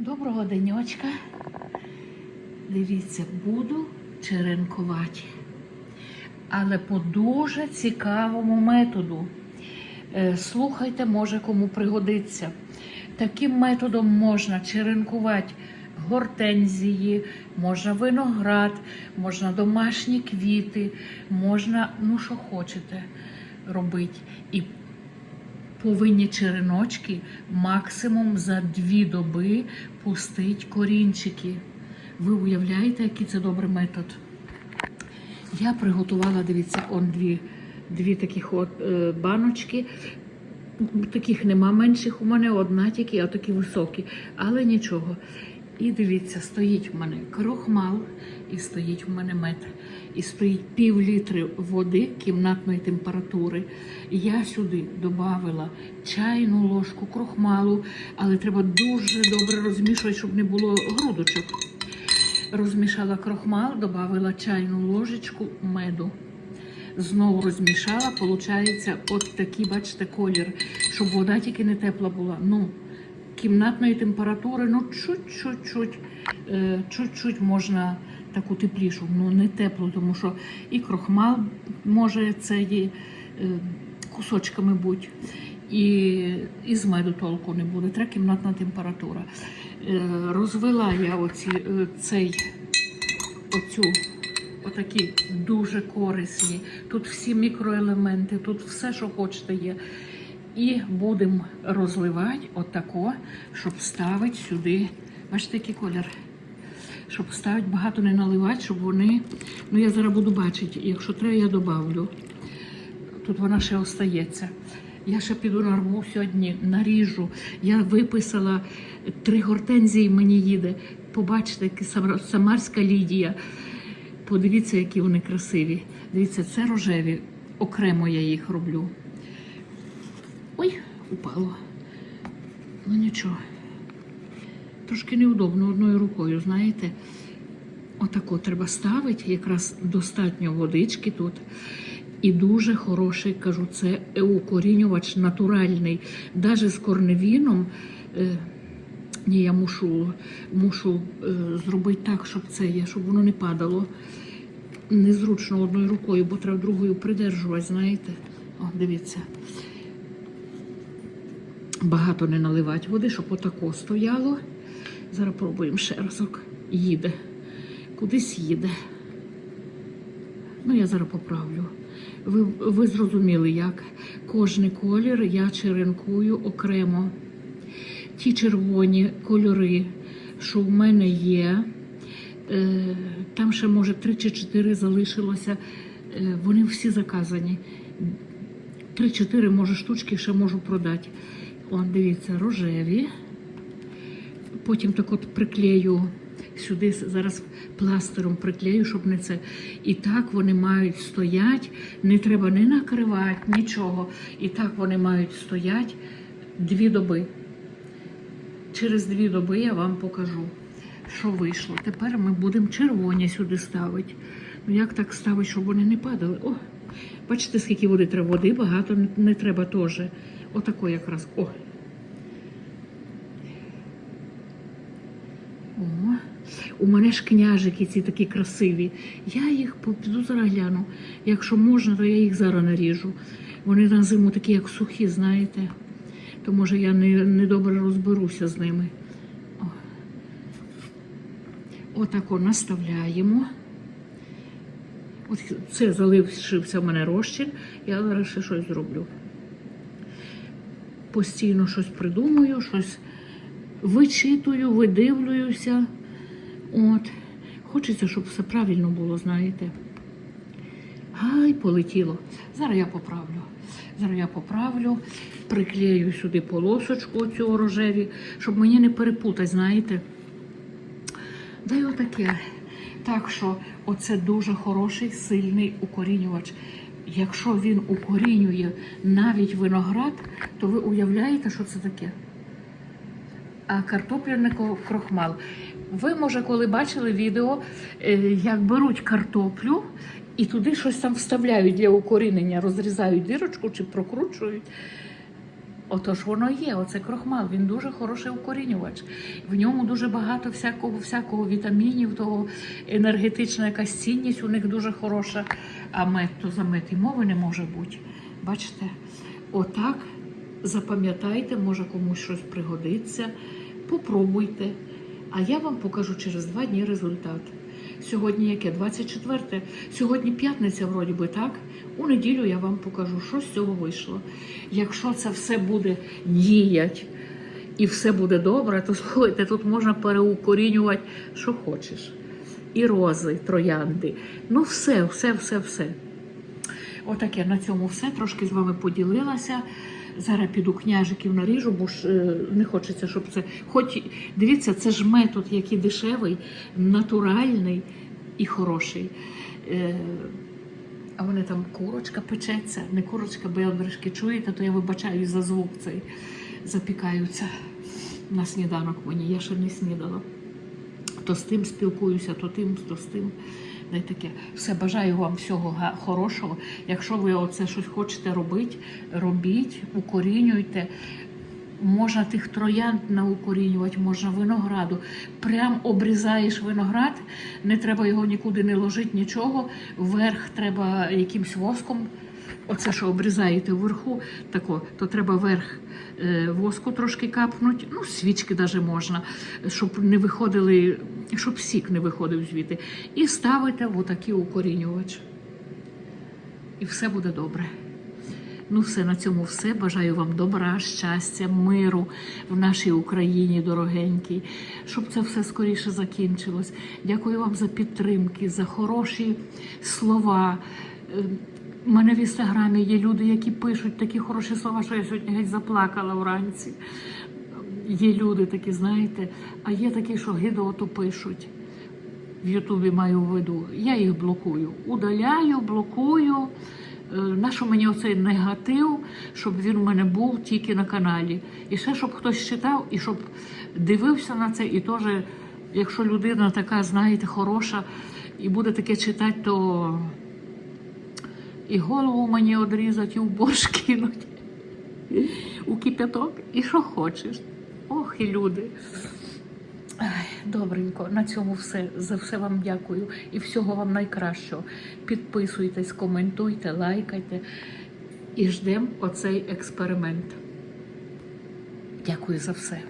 Доброго денечка. Дивіться, буду черенкувати. Але по дуже цікавому методу. Е, Слухайте, може кому пригодиться. Таким методом можна черенкувати гортензії, можна виноград, можна домашні квіти, можна, ну що хочете робити. І повинні череночки максимум за дві доби пустити корінчики. Ви уявляєте, який це добрий метод? Я приготувала, дивіться, он дві, дві таких от е, баночки. Таких нема менших у мене, одна тільки, а такі високі, але нічого. І дивіться, стоїть в мене крохмал, і стоїть в мене мед. І стоїть пів літри води кімнатної температури. Я сюди додавила чайну ложку крохмалу, але треба дуже добре розмішувати, щоб не було грудочок. Розмішала крохмал, додавила чайну ложечку меду. Знову розмішала, виходить, от такий, бачите, колір, щоб вода тільки не тепла була. Ну, кімнатної температури, ну, чуть-чуть, е, чуть-чуть можна таку теплішу, ну не теплу, тому що і крохмал може це є е, кусочками бути, і, і з меду толку не буде. Треба кімнатна температура. Е, Розвела я оці, цей, оцю Отакі дуже корисні. Тут всі мікроелементи, тут все, що хочете, є. І будемо розливати отако, щоб ставити сюди. Бачите, який колір? Щоб ставити, багато не наливати, щоб вони. Ну, я зараз буду бачити, якщо треба, я добавлю. Тут вона ще остається. Я ще піду нарву сьогодні, наріжу. Я виписала три гортензії мені їде. Побачите, самарська Лідія. Подивіться, які вони красиві. Дивіться, це рожеві. Окремо я їх роблю. Ой, упало. Ну нічого. Трошки неудобно одною рукою, знаєте. Отако треба ставити, якраз достатньо водички тут. І дуже хороший, кажу, це укорінювач натуральний. Навіть з корневіном. Е, ні, я мушу, мушу е, зробити так, щоб це є, щоб воно не падало. Незручно одною рукою, бо треба другою придержувати, знаєте. О, дивіться. Багато не наливати води, щоб отако стояло. Зараз пробуємо ще разок. Їде. Кудись їде. Ну, я зараз поправлю. Ви, ви зрозуміли, як кожний колір я черенкую окремо. Ті червоні кольори, що в мене є, е, там ще, може, три чи чотири залишилося. Е, Вони всі заказані. Три-чотири, може, штучки ще можу продати. О, дивіться, рожеві. Потім так от приклею сюди, зараз пластером приклею, щоб не це. І так вони мають стоять, не треба не накривати, нічого. І так вони мають стоять дві доби. Через дві доби я вам покажу, що вийшло. Тепер ми будемо червоні сюди ставити. Ну як так ставити, щоб вони не падали? О, бачите, скільки води треба. Води багато не треба теж. Отако якраз. О. О. У мене ж княжики ці такі красиві. Я їх піду зараз гляну. Якщо можна, то я їх зараз наріжу. Вони на зиму такі, як сухі, знаєте. То може я не, не добре розберуся з ними. О. Отако наставляємо. От це залишився в мене розчин, я зараз ще щось зроблю. Постійно щось придумую, щось вичитую, видивлююся. От. Хочеться, щоб все правильно було, знаєте. Ай, полетіло. Зараз я поправлю. Зараз я поправлю, приклею сюди полосочку цю рожеві, щоб мені не перепутати, знаєте. Да й отаке. Так що оце дуже хороший, сильний укорінювач. Якщо він укорінює навіть виноград, то ви уявляєте, що це таке? А картопляний крохмал. Ви, може, коли бачили відео, е, як беруть картоплю і туди щось там вставляють для укорінення, розрізають дірочку чи прокручують. Отож воно є, оце крохмал, він дуже хороший укорінювач. В ньому дуже багато всякого, всякого вітамінів, того енергетична якась цінність у них дуже хороша. А мед, то за мед і мови не може бути. Бачите? Отак запам'ятайте, може комусь щось пригодиться. Попробуйте. А я вам покажу через два дні результат. Сьогодні яке? 24. Сьогодні п'ятниця, вроді би, так? У неділю я вам покажу, що з цього вийшло. Якщо це все буде діяти і все буде добре, то слухайте, тут можна переукорінювати, що хочеш. І рози, троянди. Ну, все, все, все, все. Отаке на цьому все. Трошки з вами поділилася. Зараз піду княжиків наріжу, бо ж е, не хочеться, щоб це. Хоч дивіться, це ж метод, який дешевий, натуральний і хороший. Е, а вони там курочка печеться, не курочка, бо я бережки чуєте, то я вибачаю за звук цей. Запікаються на сніданок мені. Я ще не снідала. То з тим спілкуюся, то тим, то з тим. Дай таке. Все бажаю вам всього хорошого. Якщо ви оце щось хочете робити, робіть, укорінюйте. Можна тих троянд наукорінювати, можна винограду. Прям обрізаєш виноград, не треба його нікуди не ложити, нічого. Вверх треба якимсь воском. Оце, що обрізаєте вверху, тако, то треба верх е, воску трошки капнути, ну, свічки навіть можна, щоб не виходили, щоб сік не виходив звідти. І ставите в отакий укорінювач. І все буде добре. Ну, все на цьому все. Бажаю вам добра, щастя, миру в нашій Україні, дорогенькій, щоб це все скоріше закінчилось. Дякую вам за підтримки, за хороші слова. Е, У мене в інстаграмі є люди, які пишуть такі хороші слова, що я сьогодні геть заплакала вранці. Є люди такі, знаєте, а є такі, що гидоту пишуть. В Ютубі маю в виду. Я їх блокую. Удаляю, блокую. Е, Нащо мені оцей негатив, щоб він у мене був тільки на каналі. І ще, щоб хтось читав, і щоб дивився на це, і теж, якщо людина така, знаєте, хороша, і буде таке читати, то і голову мені одрізать, і в борщ кинуть, у кипяток, і що хочеш. Ох, і люди. Добренько, на цьому все. За все вам дякую і всього вам найкращого. Підписуйтесь, коментуйте, лайкайте і ждемо оцей експеримент. Дякую за все.